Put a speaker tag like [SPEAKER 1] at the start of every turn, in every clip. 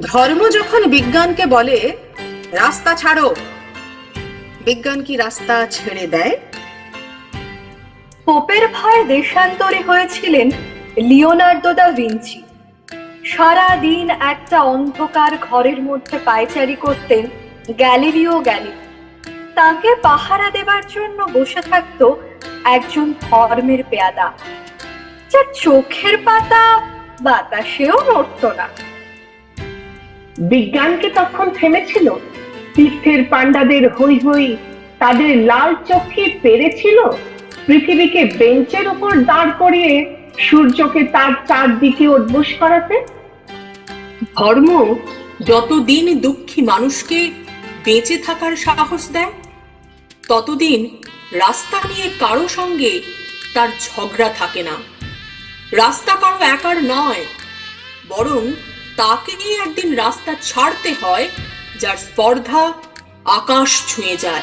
[SPEAKER 1] ধর্ম যখন বিজ্ঞানকে বলে, রাস্তা ছাড়ো। বিজ্ঞান কি রাস্তা ছেড়ে দেয়?
[SPEAKER 2] পোপের ভয়ে দেশান্তরী হয়েছিলেন লিওনার্দো দা ভিঞ্চি। সারা দিন একটা অন্ধকার ঘরের মধ্যে পায়চারি করতেন গ্যালিলিও গ্যালি তাকে পাহারা দেবার জন্য বসে থাকতো একজন ধর্মের পেয়াদা। যার চোখের পাতা বাতাসেও নড়তো না।
[SPEAKER 3] বিজ্ঞানকে তখন থেমেছিল? তীর্থের পাণ্ডাদের হই হই তাদের লাল চোখে পেরেছিল? পৃথিবীকে বেঞ্চের উপর দাঁড় করিয়ে সূর্যকে তার চারদিকে উদ্বোস করাতে?
[SPEAKER 4] ধর্ম যতদিন দুঃখী মানুষকে বেঁচে থাকার সাহস দেয়, ততদিন রাস্তা নিয়ে কারও সঙ্গে তার ঝগড়া থাকে না। রাস্তা কারও একার নয়, বরং তাকে নিয়ে একদিন রাস্তা ছাড়তে হয় যার স্পর্ধা আকাশ ছুঁয়ে যায়।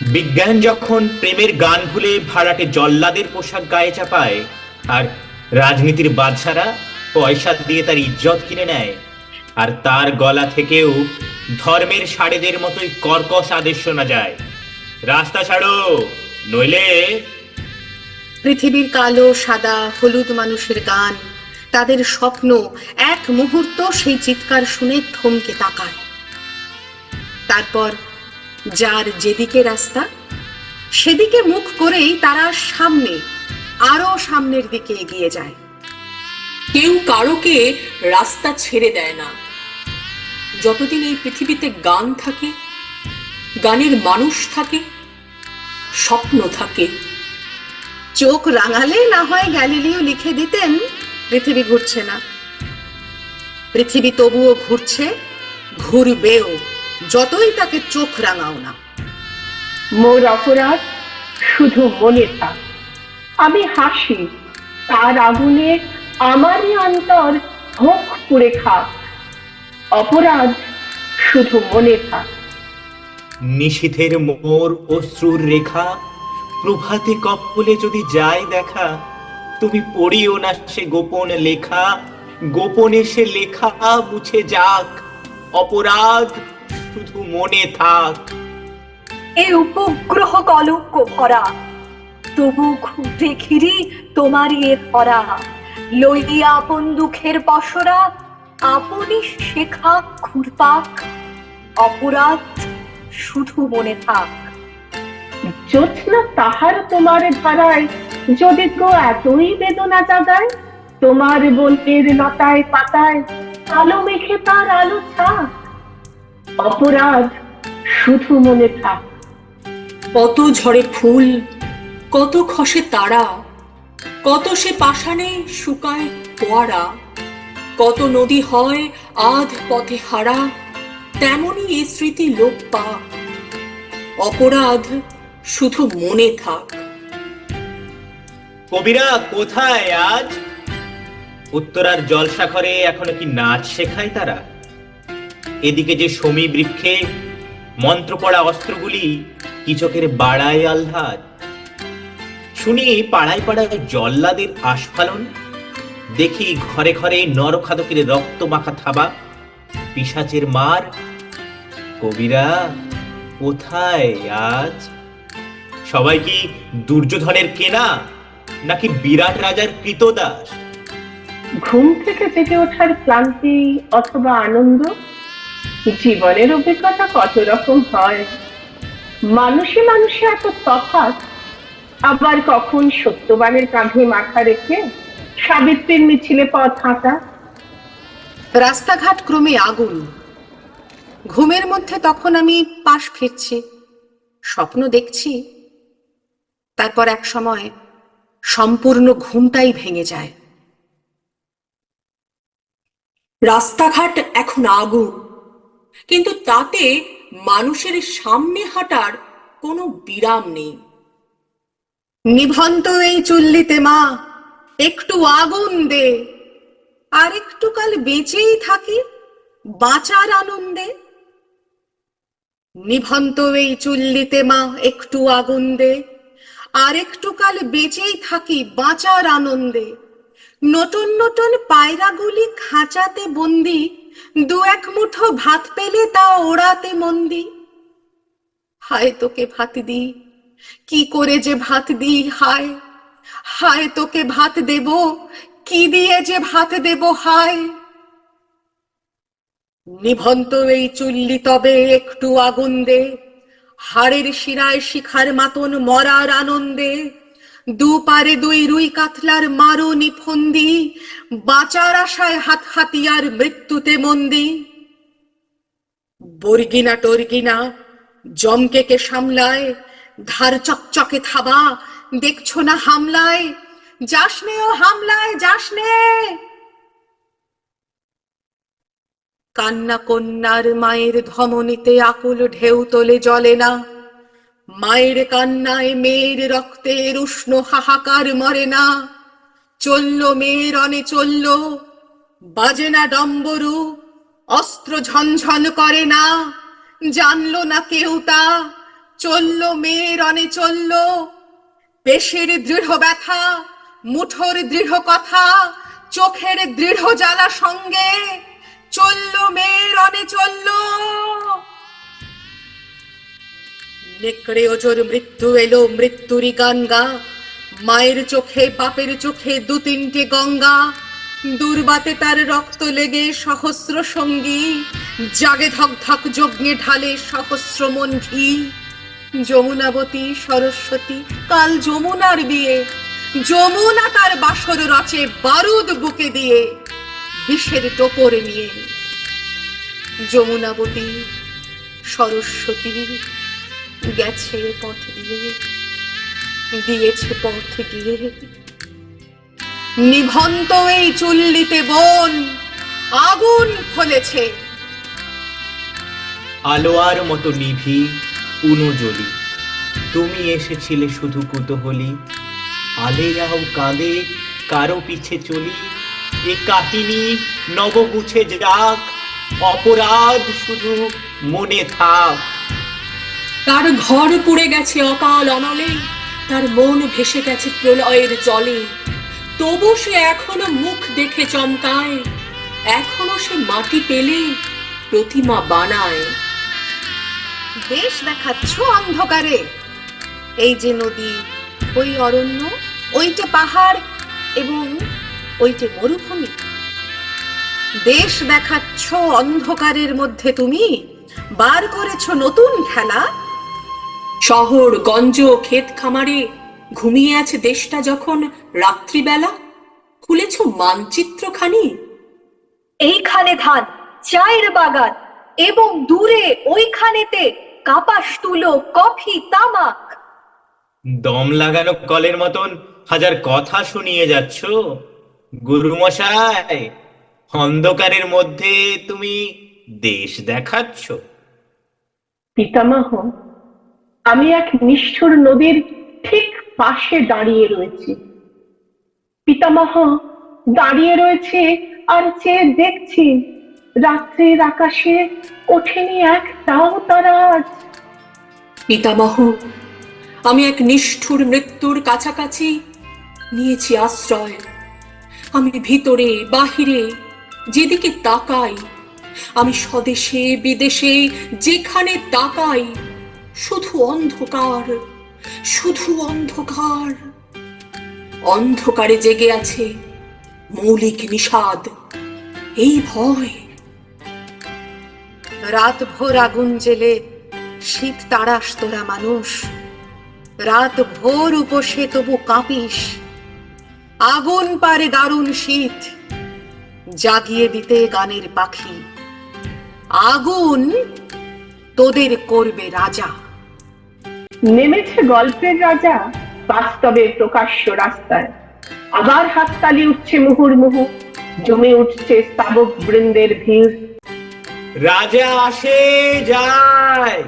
[SPEAKER 5] বিজ্ঞান যখন প্রেমের গান ভুলে ভাড়াটে জল্লাদের পোশাক গায়ে চাপায় আর রাজনীতির বাদশারা পয়সা দিয়ে তার ইজ্জত কিনে নেয় আর তার গলা থেকেও ধর্মের সাড়েদের মতোই কর্কশ আদেশ শোনা যায়। রাস্তা ছাড়ো নইলে
[SPEAKER 1] পৃথিবীর কালো সাদা হলুদ মানুষের গান তাদের স্বপ্ন এক মুহূর্ত সেই চিৎকার শুনে থমকে তাকায়। তারপর যার যেদিকে রাস্তা, সেদিকে মুখ করেই তারা সামনে আরও সামনের দিকে এগিয়ে যায়।
[SPEAKER 4] কেউ কারোকে রাস্তা ছেড়ে দেয় না। যতদিন এই পৃথিবীতে গান থাকে, গানের মানুষ থাকে, স্বপ্ন থাকে।
[SPEAKER 1] চোখ রাঙালে না হয় গ্যালিলিও লিখে দিতেন পৃথিবী ঘুরছে না। পৃথিবী তবুও ঘুরছে ঘুরবেও যতই তাকে চোখ রাঙাও না।
[SPEAKER 3] মোর অপরাধ শুধু মনে থাক আমি হাসি তার আগুনে আমারই অন্তর হোক পুড়ে খাক। অপরাধ শুধু মনে থাক
[SPEAKER 5] নিশীথের মোর অশ্রুর রেখা প্রভাতে কপ্পলে যদি যায় দেখা তুমি পড়িও না সে গোপন লেখা। গোপনে সে লেখা মুছে যাক। অপরাধ শুধু মনে থাক।
[SPEAKER 2] এ উপগ্রহ কলঙ্ক ভরা। তবু ঘুরে ঘিরি তোমারই এ ধরা লইয়া আপন দুঃখের পসরা আপনি শেখা ঘুরপাক। অপরাধ শুধু মনে থাক।
[SPEAKER 3] জ্যোৎস্না তাহার তোমার ধারায়। যদি তো এতই বেদনা জাগায়, তোমার বনের লতায় পাতায় আলো মেখে তার আলো ছাক অপরাধ শুধু মনে থাক।
[SPEAKER 4] কত ঝরে ফুল, কত খসে তারা, কত সে পাষাণে শুকায় ফোয়ারা কত নদী হয় আধ পথে হারা, তেমনি এই স্মৃতি লোপ পাক। অপরাধ শুধু মনে থাক।
[SPEAKER 5] কবিরা, কোথায় আজ? উত্তরার জলসাঘরে এখনও কি নাচ শেখায় তারা? এদিকে যে সমী বৃক্ষে মন্ত্র পড়া অস্ত্রগুলি কি চোখের বাড়ায় আহ্লাদ শুনি পাড়ায় পাড়ায় জল্লাদের আস্ফালন, দেখি ঘরে ঘরে নরখাদকের রক্ত মাখা থাবা পিসাচের মার। কবিরা, কোথায় আজ? সবাই কি দুর্যোধনের কেনা নাকি বিরাট রাজার কৃতদাস?
[SPEAKER 3] ঘুম থেকে জেগে ওঠার ক্লান্তি অথবা আনন্দ? জীবনের অভিজ্ঞতা কত রকম হয়? মানুষে মানুষে এত তফাৎ আবার কখন সত্যবানের কাঁধে মাথা রেখে সাবিত্রীর মিছিলে পথ হাঁটা?
[SPEAKER 1] রাস্তাঘাট ক্রমে আগুন। ঘুমের মধ্যে তখন আমি পাশ ফিরছি স্বপ্ন দেখছি তারপর এক সময় সম্পূর্ণ ঘুমটাই ভেঙে যায়।
[SPEAKER 4] রাস্তাঘাট এখন আগুন কিন্তু তাতে মানুষের সামনে হাঁটার কোনো বিরাম নেই।
[SPEAKER 1] নিভন্ত এই চুল্লিতে মা, একটু আগুন দে। আর একটু কাল বেঁচেই থাকি, বাঁচার আনন্দে। নিভন্ত এই চুল্লিতে মা, একটু আগুন দে। আর একটু কাল বেঁচেই থাকি বাঁচার আনন্দে। নতুন নতুন পায়রাগুলি খাঁচাতে বন্দি, দু এক মুঠো ভাত পেলে তা ওড়াতে মন্দি। হায় তোকে ভাত দি কি করে যে ভাত দি হায়। হায় তোকে ভাত দেব, কি দিয়ে যে ভাত দেব হায়। নিভন্ত এই চুল্লি তবে একটু আগুন দে হাড়ের শিরায় শিখার মাতন মরার আনন্দে দু পারে দুই রুই কাতলার মারো নিফন্দি, বাঁচার আশায় হাত হাতিয়ার মৃত্যুতে মন্দি। বর্গিনা টর্গিনা জমকে কে সামলায়, ধার চকচকে থাবা, দেখছ না হামলায়? যাসনে ও হামলায় যাসনে কান্না কন্যার মায়ের ধমনীতে আকুল ঢেউ তোলে জলে না। মায়ের কান্নায় মেয়ের রক্তের উষ্ণ হাহাকার মরে না। চলল মেয়ের অনে চলল, বাজে না ডম্বরু, অস্ত্র ঝনঝন করে না। জানলো না কেউ তা, চলল মেয়ের অনে চলল। পেশের দৃঢ় ব্যথা, মুঠোর দৃঢ় কথা, চোখের দৃঢ় জ্বালা সঙ্গে চলল মেয়ের অনে চলল। নেকড়ে ওজোর মৃত্যু এলো মৃত্যুরি গান গা মায়ের চোখে, বাপের চোখে দু তিনটে গঙ্গা। দুর্বাতে তার রক্ত লেগে সহস্র সঙ্গী। জাগে ধক ধক যজ্ঞে ঢালে সহস্র মন ঘি। যমুনাবতী, সরস্বতী, কাল যমুনার বিয়ে। যমুনা তার বাসর রচে বারুদ বুকে দিয়ে। বিষের টোপরে নিয়ে। যমুনাবতী, সরস্বতী গেছে পথ দিয়ে, দিয়েছে পথ গিয়ে নিভন্ত এই চুল্লিতে বোন, আগুন ফলেছে।
[SPEAKER 5] আলোয়ার মতো নিভি উনজলি তুমি এসেছিলে শুধু কুতূহলী, আলে যাও কাঁদে, কারও পিছে চলি। এ কাহিনী নবগুছে যাক অপরাধ শুধু মনে থাক।
[SPEAKER 4] তার ঘর পুড়ে গেছে অকাল অনলে তার মন ভেসে গেছে প্রলয়ের জলে। তবু সে এখনও মুখ দেখে চমকায় এখনও সে মাটি পেলে প্রতিমা বানায়।
[SPEAKER 1] দেশ দেখাচ্ছ অন্ধকারে। এই যে নদী ওই অরণ্য ওইটে পাহাড় এবং ওইটে মরুভূমি। দেশ দেখাচ্ছ অন্ধকারের মধ্যে তুমি বার করেছ নতুন খেলা।
[SPEAKER 4] শহর গঞ্জ ক্ষেত খামারে ঘুমিয়ে আছে দেশটা যখন রাত্রিবেলা। খুলেছ মানচিত্রখানি।
[SPEAKER 2] এইখানে ধান চায়ের বাগান এবং দূরে ওইখানেতে কাপাস তুলো কফি তামাক।
[SPEAKER 5] দম লাগানো কলের মতন হাজার কথা শুনিয়ে যাচ্ছ। গুরুমশাই অন্ধকারের মধ্যে তুমি দেশ দেখাচ্ছ।
[SPEAKER 3] পিতামহ আমি এক নিষ্ঠুর নদীর ঠিক পাশে দাঁড়িয়ে রয়েছি। পিতামহ দাঁড়িয়ে রয়েছে আর চেয়ে দেখছি রাত্রির আকাশে ওঠেনি একটাও তারা আজ।
[SPEAKER 4] পিতামহ আমি এক নিষ্ঠুর মৃত্যুর কাছাকাছি নিয়েছি আশ্রয়। আমি ভিতরে, বাহিরে, যেদিকে তাকাই, আমি স্বদেশে, বিদেশে, যেখানে তাকাই, শুধু অন্ধকার শুধু অন্ধকার। অন্ধকারে জেগে আছে মৌলিক নিষাদ, এই ভয়।
[SPEAKER 1] রাত ভোর আগুন জেলে শীত তাড়াস তোরা মানুষ। রাত ভোর উপসে তবু কাঁপিস আগুন পারে দারুণ শীত জাগিয়ে দিতে গানের পাখি। আগুন তোদের করবে রাজা।
[SPEAKER 3] নেমেছে গল্পের রাজা বাস্তবের প্রকাশ্য রাস্তায়। আবার হাততালি উঠছে মুহুর্মুহু জমে উঠছে স্তাবক বৃন্দের ভিড়।
[SPEAKER 5] রাজা আসে যায়।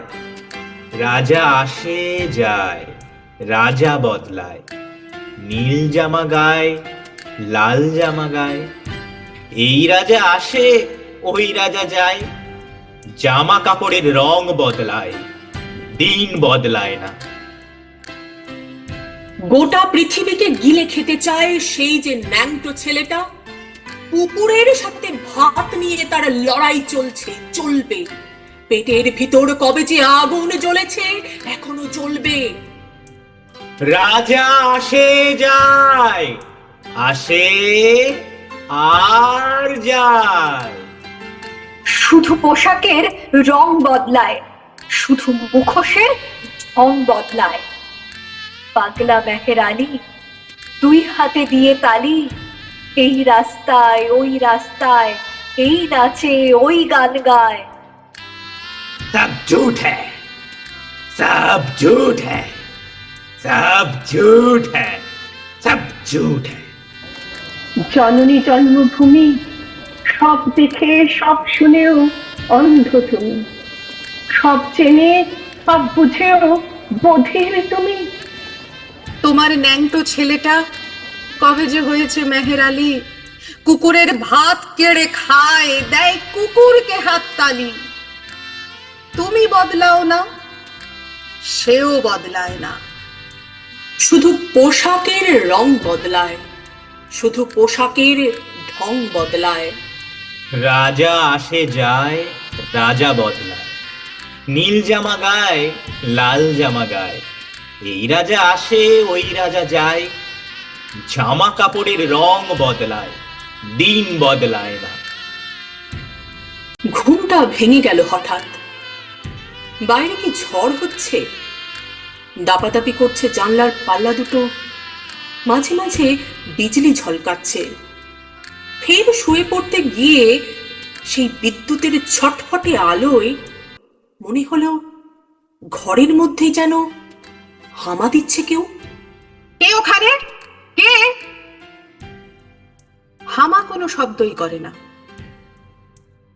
[SPEAKER 5] রাজা আসে যায়। রাজা বদলায়। নীল জামা গায়, লাল জামা গায়। এই রাজা আসে, ওই রাজা যায়। জামা কাপড়ের রং বদলায়, দিন বদলায় না।
[SPEAKER 4] গোটা পৃথিবীকে গিলে খেতে চায় সেই যে ন্যাংটো ছেলেটা। কুকুরের সাথে ভাত নিয়ে তার লড়াই চলছে, চলবে। পেটের ভিতর কবে যে আগুন জ্বলেছে, এখনও জ্বলবে
[SPEAKER 5] রাজা আসে যায় আসে আর যায়।
[SPEAKER 2] শুধু পোশাকের রং বদলায় শুধু মুখোশের ঢং বদলায়। পাগলা মেহের আলী দুই হাতে দিয়ে তালি এই রাস্তায় ওই রাস্তায় এই নাচে ওই গান গায়।
[SPEAKER 5] সব ঝুট হ্যাঁ সব ঝুট হ্যাঁ सब झूठ है सब झूठ है
[SPEAKER 3] জননী জন্মভূমি সব দেখে সব শুনেও অন্ধ তুমি সব জেনে সব বুঝেও বধির তুমি
[SPEAKER 1] তোমার ন্যাংটো ছেলেটা কবে যে হয়েছে মেহের আলী কুকুরের ভাত কেড়ে খায় দেয় কুকুরকে হাততালি তুমি বদলাও না সেও বদলায় না
[SPEAKER 4] শুধু পোশাকের রং বদলায় শুধু পোশাকের ঢং বদলায়।
[SPEAKER 5] রাজা আসে যায় রাজা বদলায়। নীল জামা গায় লাল জামা গায়। এই রাজা আসে ওই রাজা যায়। জামা কাপড়ের রং বদলায় দিন বদলায় না।
[SPEAKER 4] ঘুমটা ভেঙে গেল হঠাৎ। বাইরে কি ঝড় হচ্ছে? দাপাদাপি করছে জানলার পাল্লা দুটো। মাঝে মাঝে বিজলি ঝলকাচ্ছে। ফের শুয়ে পড়তে গিয়ে সেই বিদ্যুতের ছটফটে আলোয় মনে হলো ঘরের মধ্যে যেন হামা দিচ্ছে কেউ।
[SPEAKER 1] কে ওখানে? কে? হামা কোনো শব্দই করে না।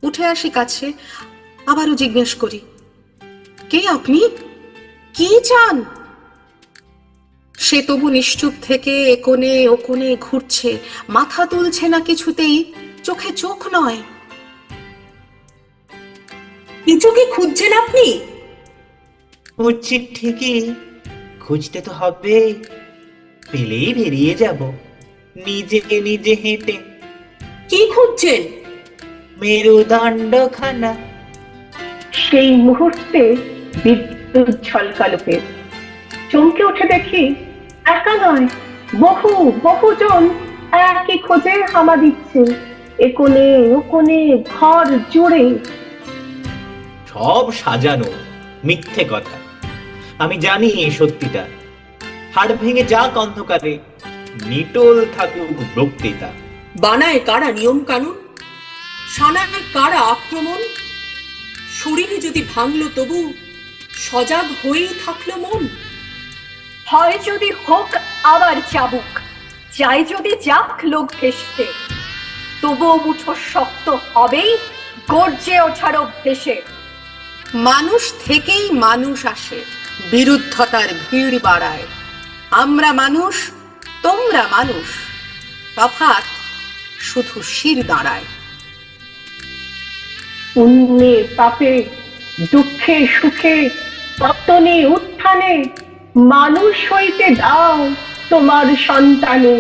[SPEAKER 1] উঠে আসি কাছে আবারও জিজ্ঞেস করি কে আপনি? কি চান? সে তবু নিশ্চুপ থেকে একোনে ওকোনে ঘুরছে। মাথা তুলছে না কিছুতেই চোখে চোখ নয়।
[SPEAKER 4] কিছুকে খুঁজছেন আপনি?
[SPEAKER 5] খুঁজছি ঠিকই খুঁজতে তো হবে। পেলেই বেরিয়ে যাব। নিজে নিজে হেঁটে।
[SPEAKER 4] কি খুঁজছেন?
[SPEAKER 5] মেরুদণ্ডখানা।
[SPEAKER 3] সেই মুহূর্তে বিদ্যুৎ ঝলকালো ফের চমকে উঠে দেখি একা নয় বহু বহুজন একই খোঁজে হামা দিচ্ছে। একোনে ওকোনে ঘর জুড়ে।
[SPEAKER 5] সব সাজানো মিথ্যে কথা। আমি জানি এই সত্যিটা। হাড় ভেঙে যাক অন্ধকারে নিটোল থাকুক বক্তৃতা।
[SPEAKER 4] বানায় কারা নিয়ম কানুন সানায় কারা আক্রমণ? শরীরে যদি ভাঙলো তবু সজাগ হয়েই থাকল মন।
[SPEAKER 2] হয় যদি হোক আবার চাবুক চাই যদি যাক লোক ভেসতে তবুও মুঠো শক্ত হবেই গর্জে ওঠার অভ্যেসে।
[SPEAKER 1] মানুষ থেকেই মানুষ আসে বিরুদ্ধতার ভিড় বাড়ায়। আমরা মানুষ তোমরা মানুষ তফাৎ শুধু শির দাঁড়ায়।
[SPEAKER 3] পুণ্যে পাপে দুঃখে সুখে পতনে উত্থানে মানুষ হইতে দাও তোমার সন্তানে।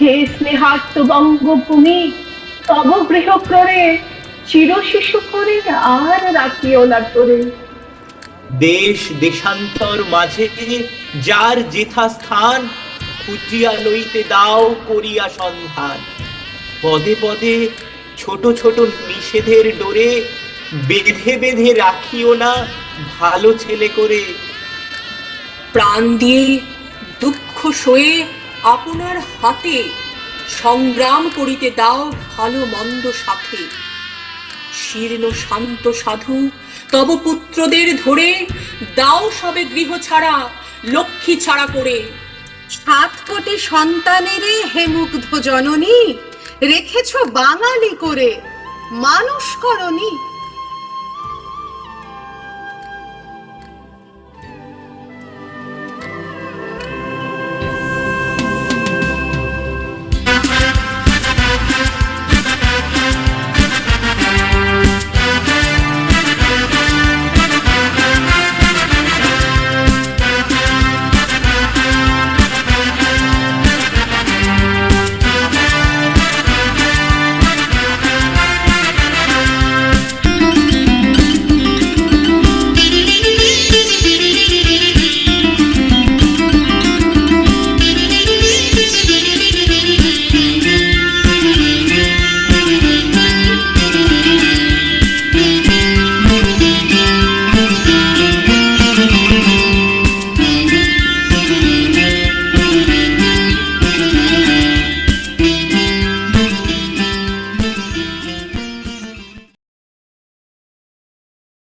[SPEAKER 3] হে স্নেহার্ত বঙ্গভূমি, তব গৃহ করে চির শিশু করে আর রাখিও না ধরে
[SPEAKER 5] দেশ দেশান্তর মাঝে যার যেথা স্থান খুঁজিয়া লইতে দাও করিয়া সন্ধান। পদে পদে ছোট ছোট নিষেধের ডোরে বেঁধে বেঁধে রাখিও না ভালো ছেলে করে
[SPEAKER 4] প্রাণ দিয়ে দুঃখ সয়ে আপনার হাতে সংগ্রাম করিতে দাও ভালো মন্দ সাথে। শীর্ণ শান্ত সাধু তব পুত্রদের ধরে দাও সবে গৃহ ছাড়া লক্ষ্মী ছাড়া করে।
[SPEAKER 1] সাত কোটি সন্তানেরে হে মুগ্ধ জননী রেখেছ বাঙালি করে। মানুষ করনি